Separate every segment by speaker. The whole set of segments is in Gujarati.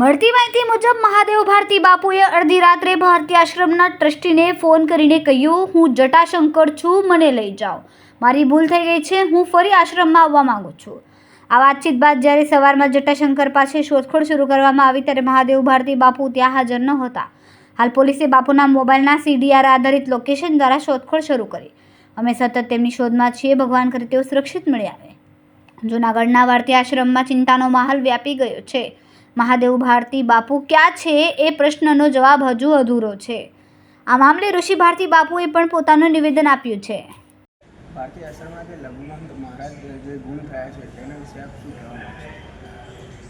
Speaker 1: મળતી માહિતી મુજબ મહાદેવ ભારતી બાપુએ અડધી રાત્રે ભારતી આશ્રમના ટ્રસ્ટીને ફોન કરીને કહ્યું, હું જટાશંકર છું, મને લઈ જાઓ. મારી ભૂલ થઈ ગઈ છે, હું ફરી આશ્રમમાં આવવા માંગુ છું. આ વાતચીત બાદ જ્યારે સવારમાં જટાશંકર પાસે શોધખોળ શરૂ કરવામાં આવી ત્યારે મહાદેવ ભારતી બાપુ ત્યાં હાજર ન હતા. હાલ પોલીસે બાપુના મોબાઈલના સીડીઆર આધારિત લોકેશન દ્વારા શોધખોળ શરૂ કરી. અમે સતત તેમની શોધમાં છીએ, ભગવાન કરે તેઓ સુરક્ષિત મળી આવે. જૂનાગઢના ભારતીય આશ્રમમાં ચિંતાનો માહોલ વ્યાપી ગયો છે. મહાદેવ ભારતી બાપુ ક્યાં છે એ પ્રશ્નનો જવાબ હજુ અધૂરો છે. આ મામલે ઋષિ ભારતી બાપુએ પણ પોતાનું નિવેદન આપ્યું છે.
Speaker 2: આશ્રમમાં જે લઘુમંત મહારાજ જે ગુમ થયા છે તેના વિશે આપ શું કહેવા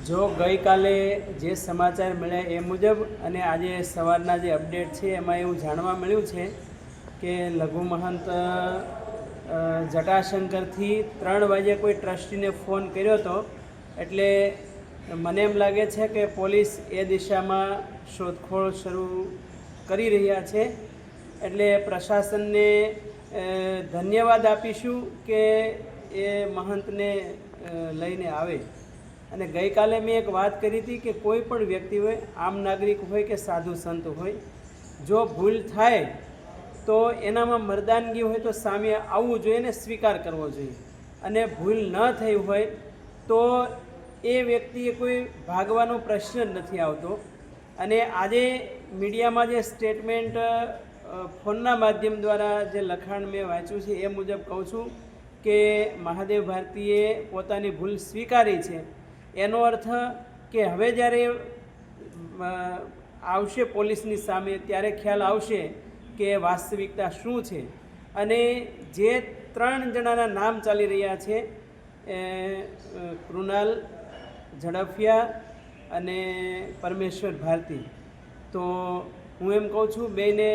Speaker 3: જો ગઈકાલે જે સમાચાર મળ્યા એ મુજબ અને આજે સવારના જે અપડેટ છે એમાં એવું જાણવા મળ્યું છે કે લઘુ મહંત જટાશંકરથી ત્રણ વાગે કોઈ ટ્રસ્ટીને ફોન કર્યો હતો એટલે મને એમ લાગે છે કે પોલીસ એ દિશામાં શોધખોળ શરૂ કરી રહ્યા છે. એટલે પ્રશાસનને ધન્યવાદ આપીશું કે એ મહંતને લઈને આવે. અને ગઈકાલે મેં એક વાત કરી હતી કે કોઈ પણ વ્યક્તિ હોય, આમ નાગરિક હોય કે સાધુ સંત હોય, જો ભૂલ થાય તો એનામાં મર્દાનગી હોય તો સામે આવવું જોઈએ ને સ્વીકાર કરવો જોઈએ. અને ભૂલ ન થઈ હોય તો એ વ્યક્તિએ કોઈ ભાગવાનો પ્રશ્ન જ નથી આવતો. અને આજે મીડિયામાં જે સ્ટેટમેન્ટ ફોનના માધ્યમ દ્વારા જે લખાણ મેં વાંચ્યું છે એ મુજબ કહું છું કે મહાદેવ ભારતીએ પોતાની ભૂલ સ્વીકારી છે. એનો અર્થ કે હવે જ્યારે આવશે પોલીસની સામે ત્યારે ખ્યાલ આવશે કે વાસ્તવિકતા શું છે. અને જે ત્રણ જણાના નામ ચાલી રહ્યા છે કૃણાલ ઝડફિયા અને પરમેશ્વર ભારતી. તો હું એમ કહું છું, બેને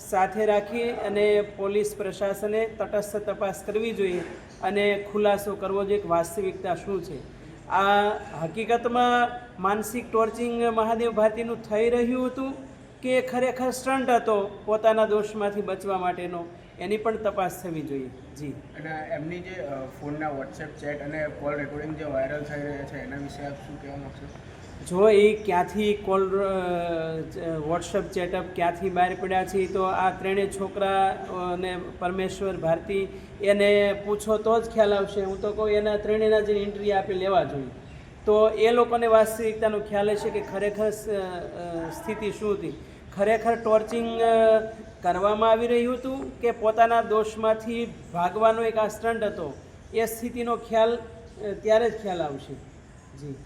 Speaker 3: સાથે રાખી અને પોલીસ પ્રશાસને તટસ્થ તપાસ કરવી જોઈએ અને ખુલાસો કરવો જોઈએ કે વાસ્તવિકતા શું છે. આ હકીકતમાં માનસિક ટોર્ચિંગ મહાદેવ ભારતીનું થઈ રહ્યું હતું કે ખરેખર સ્ટન્ટ હતો પોતાના દોષમાંથી બચવા માટેનો? એની પણ તપાસ થવી જોઈએ. જી.
Speaker 2: અને એમની જે ફોનના વોટ્સએપ ચેટ અને કોલ રેકોર્ડિંગ જે વાયરલ થઈ રહ્યા છે એના વિશે આપ શું કહેવા માગશો?
Speaker 3: જો એ ક્યાંથી કોલ વોટ્સઅપ ચેટઅપ ક્યાંથી બહાર પડ્યા છે તો આ ત્રણેય છોકરા અને પરમેશ્વર ભારતી એને પૂછો તો જ ખ્યાલ આવશે. હું તો કહું એના ત્રણેયના જે ઇન્ટરવ્યુ આપે લેવા જોઈએ. તો એ લોકોને વાસ્તવિકતાનો ખ્યાલ હશે કે ખરેખર સ્થિતિ શું હતી. ખરેખર ટોર્ચિંગ કરવામાં આવી રહ્યું હતું કે પોતાના દોષમાંથી ભાગવાનો એક આ સ્ટન્ટ હતો, એ સ્થિતિનો ખ્યાલ ત્યારે જ ખ્યાલ આવશે. જી.